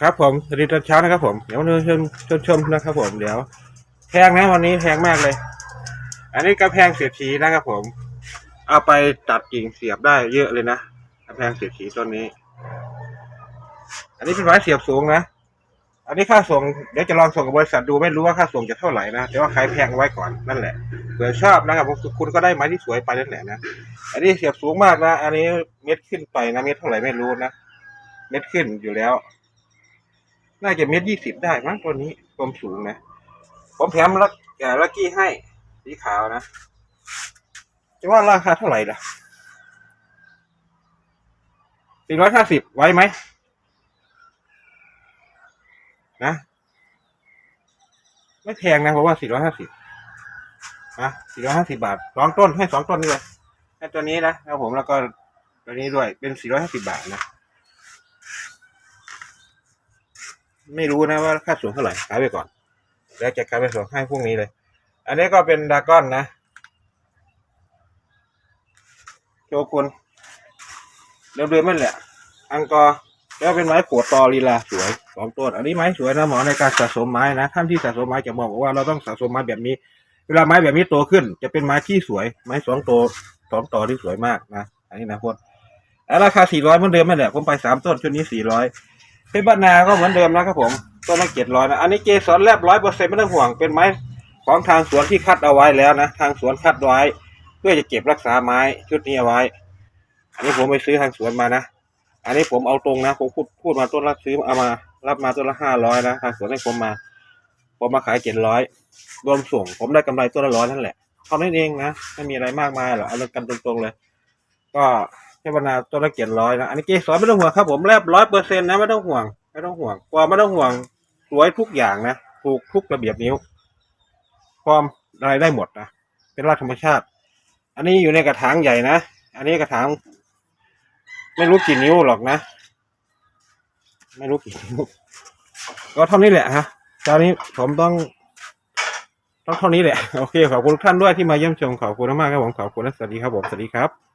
ครับผมสวัสดีตอนเช้านะครับผม เดี๋ยวมาชมชมชมนะครับผม เดี๋ยวแพงนะวันนี้แพงมากเลย อันนี้กระแพงเสียดสีนะครับผม เอาไปตัดกิ่งเสียบได้เยอะเลยนะกระแพงเสียดสีต้นนี้ อันนี้เป็นไม้เสียบสูงนะ อันนี้ค่าส่งเดี๋ยวจะลองส่งกับบริษัทดูไม่รู้ว่าค่าส่งจะเท่าไหร่นะแต่ว่าขายแพงไว้ก่อนนั่นแหละเผื่อชอบนะครับผมคุณก็ได้ไม้ที่สวยไปนั่นแหละนะอันนี้เสียบสูงมากนะ อันนี้เม็ดขึ้นไปนะเม็ดเท่าไหร่ไม่รู้นะเม็ดขึ้นอยู่แล้ว น่าจะเม็ดยี่สิบได้มั้งตัวนี้ความสูงนะ ผมแถมลักแกลักกี้ให้สีขาวนะ จะว่าราคาเท่าไหร่ล่ะสี่ร้อยห้าสิบไว้ไหมนะ ไม่แพงนะเพราะว่าสี่ร้อยห้าสิบนะสี่ร้อยห้าสิบาทสองต้นให้สองต้นนี่เลยให้ตัวนี้นะครับผมแล้วก็ตัวนี้ด้วยเป็นสี่ร้อยห้าสิบาทนะ ไม่รู้นะว่าค่าสูงเท่าไหร่ขายไปก่อน แล้วจะขายไปส่งให้พรุ่งนี้เลย อันนี้ก็เป็นดากอนนะโชกุนเดิมๆนั่นแหละ อังกอร์แล้วเป็นไม้ปวดตอลีลาสวยสองต้นอันนี้ไม้สวยนะหมอในการสะสมไม้นะท่านที่สะสมไม้จะบอกว่าเราต้องสะสมไม้แบบนี้ เวลาไม้แบบนี้โตขึ้น จะเป็นไม้ที่สวย ไม้สองโตวสองต่อที่สวยมากนะ อันนี้นะพดแล้วราคาสี่ร้อยเหมือนเดิมนั่นแหละผมไปสามต้นชุดนี้สี่ร้อย พชรบ้านนาก็เหมือนเดิมนะครับผมต้นละเจ็ดร้อยนะ อันนี้เกสรแลบร้อยเปอร์เซ็นต์ไม่ต้องห่วง เป็นไม้ของทางสวนที่คัดเอาไว้แล้วนะ ทางสวนคัดไว้ เพื่อจะเก็บรักษาไม้ชุดนี้เอาไว้ อันนี้ผมไปซื้อทางสวนมานะ อันนี้ผมเอาตรงนะ ผมพูดพูดมาต้นละซื้อเอามา รับมาต้นละห้าร้อยนะ ทางสวนให้ผมมา ผมมาขายเจ็ดร้อยรวมส่ง ผมได้กำไรต้นละร้อยนั่นแหละเท่านั้นเองนะ ไม่มีอะไรมากมายหรอก เอาเรื่องกันตรงๆเลย ก็ เทวนาต้นละเจ็ดร้อยนะ อันนี้เกสรไม่ต้องห่วงครับผมแลบร้อยเปอร์เซ็นต์นะไม่ต้องห่วง ไม่ต้องห่วงความไม่ต้องห่วงสวยทุกอย่างนะถูกทุกระเบียบนิ้วความอะไรได้หมดนะเป็นรากธรรมชาติ อันนี้อยู่ในกระถางใหญ่นะ อันนี้กระถาง ไม่รู้กี่นิ้วหรอกนะ ไม่รู้กี่นิ้วก็เท่านี้แหละฮะตอนนี้ผมต้องต้องเท่านี้แหละ โอเค ขอบคุณทุกท่านด้วยที่มาเยี่ยมชม ขอบคุณมากครับผม ขอบคุณและสวัสดีครับผม สวัสดีครับ